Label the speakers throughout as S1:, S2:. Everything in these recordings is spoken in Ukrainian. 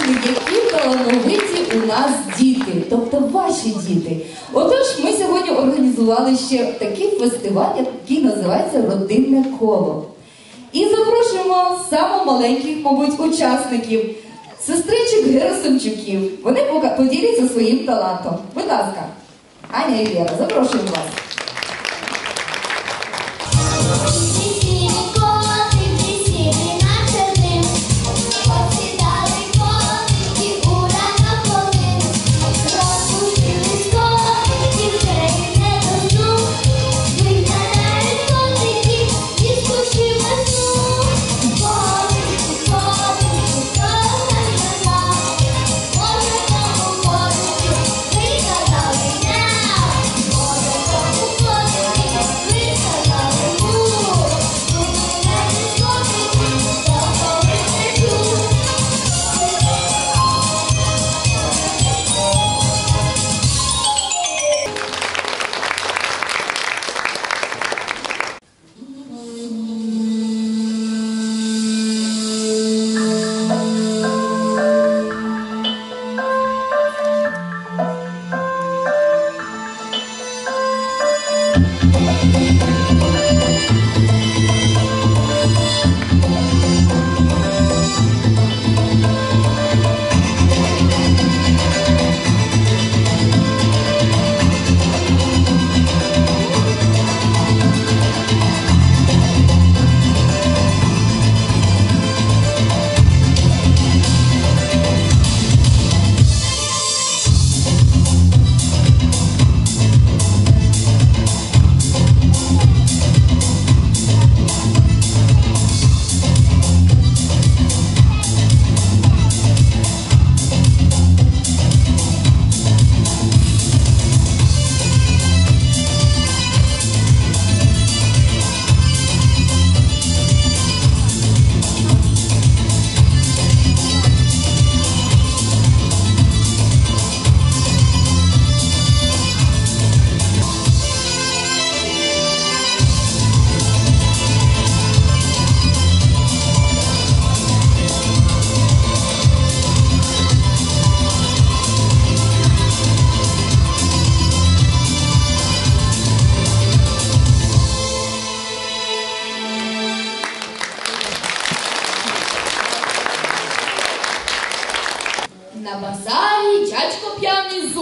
S1: побачили, які талановиті у нас діти, тобто ваші діти. Отож, ми сьогодні організували ще такий фестиваль, який називається Родинне коло. І запрошуємо самих маленьких, мабуть, учасників, сестричок Герасимчуків. Вони поділяться своїм талантом. Будь ласка, Аня і Віра, запрошуємо вас.
S2: Thank you.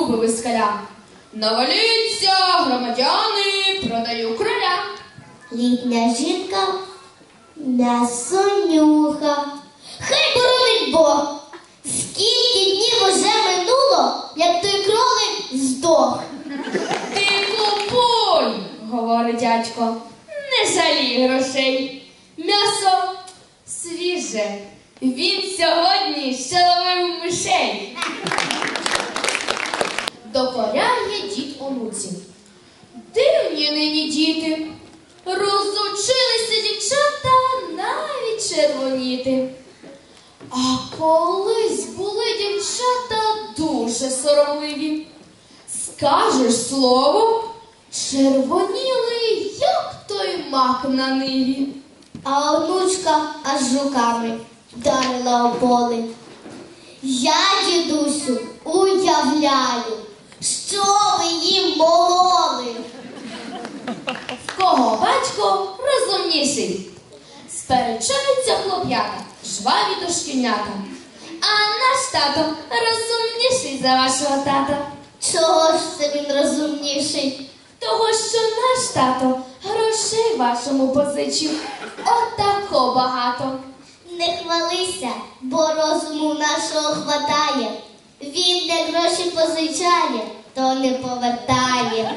S2: Зуби вискаля. Наваліться, громадяни, продаю кроля.
S3: Літня жінка м'ясонюха. Хай боронить Бог! Скільки днів уже минуло, як той кролик здох.
S2: Ти купуй, говорить дядько, не жалій грошей. М'ясо свіже. Він сьогодні ще ловив мишей. Докоряє дід онуці. Дивні нині діти. Розучилися дівчата навіть червоніти. А колись були дівчата дуже соромливі. Скажеш слово, червоніли, як той мак на ниві.
S3: А онучка аж руками вдарила о. Я, дідусю, уявляю, що ви їм мололи.
S2: В кого батько розумніший? Сперечаються хлоп'ята, жваві дошкільнята. А наш тато розумніший за вашого тата.
S3: Чого ж це він розумніший?
S2: Того, що наш тато грошей вашому позичив. Отако багато.
S3: Не хвалися, бо розуму нашого хватає. Він де гроші позичає, то не повертає.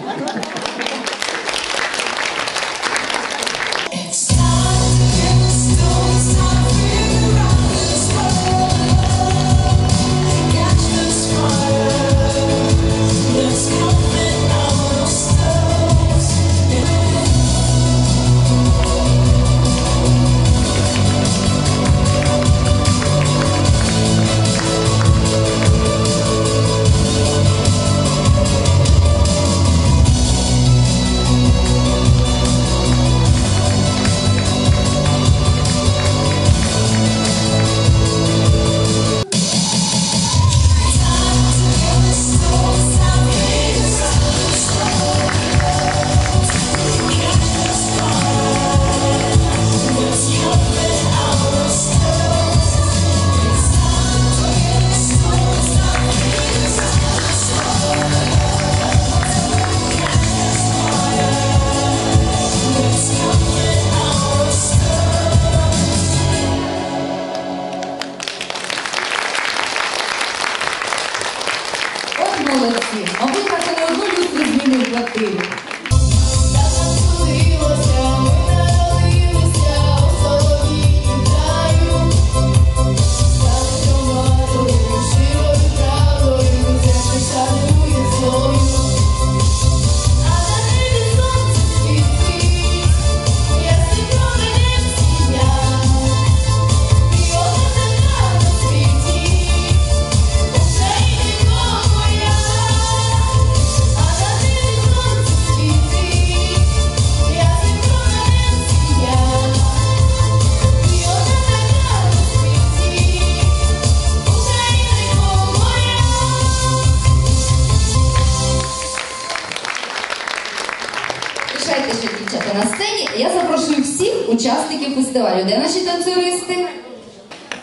S1: Де наші танцюристи?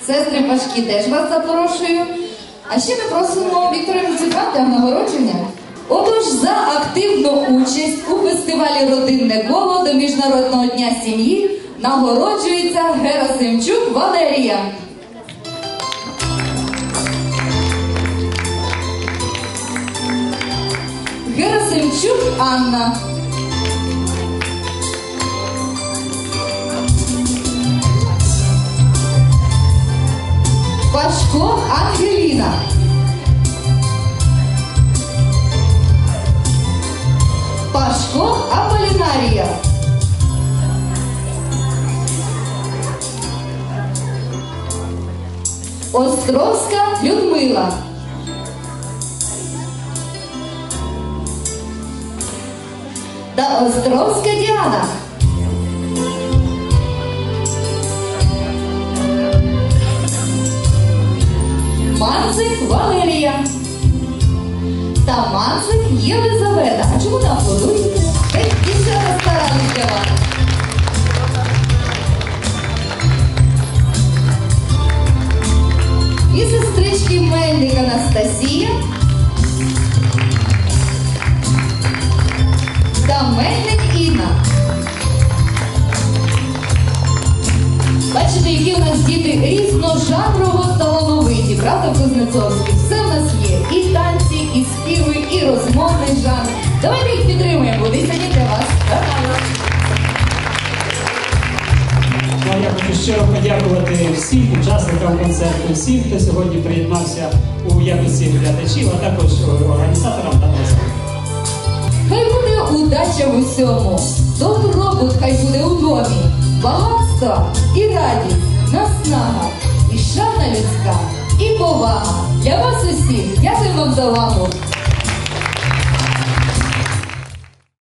S1: Сестри Пашки теж вас запрошую. А ще ми просимо Віктора Міцюка для нагородження. Отож, за активну участь у фестивалі Родинне коло до Міжнародного дня сім'ї нагороджується Герасимчук Валерія. Герасимчук Анна. Пашко Ангеліна. Пашко Аполінарія. Островська Людмила. Та Островська Діана. Манцик Валерія. Та Манцик Єлизавета. А чому не аплодуєте? Ви після старались для вас. І сестрички Мельник Анастасія. Правда, Все в нас є. І танці, і співи, і розмовний жанр. Давайте їх підтримуємо, вони сьогодні для вас.
S4: Ну, я хочу щиро подякувати всім учасникам концерту, всім, хто сьогодні приєднався у якості глядачів, а також організаторам та гостям.
S1: Хай буде удача в усьому, добробут хай буде у домі, багатство і радість, наснага, і шана людська, і повага. Для вас усіх. Дякую вам за увагу.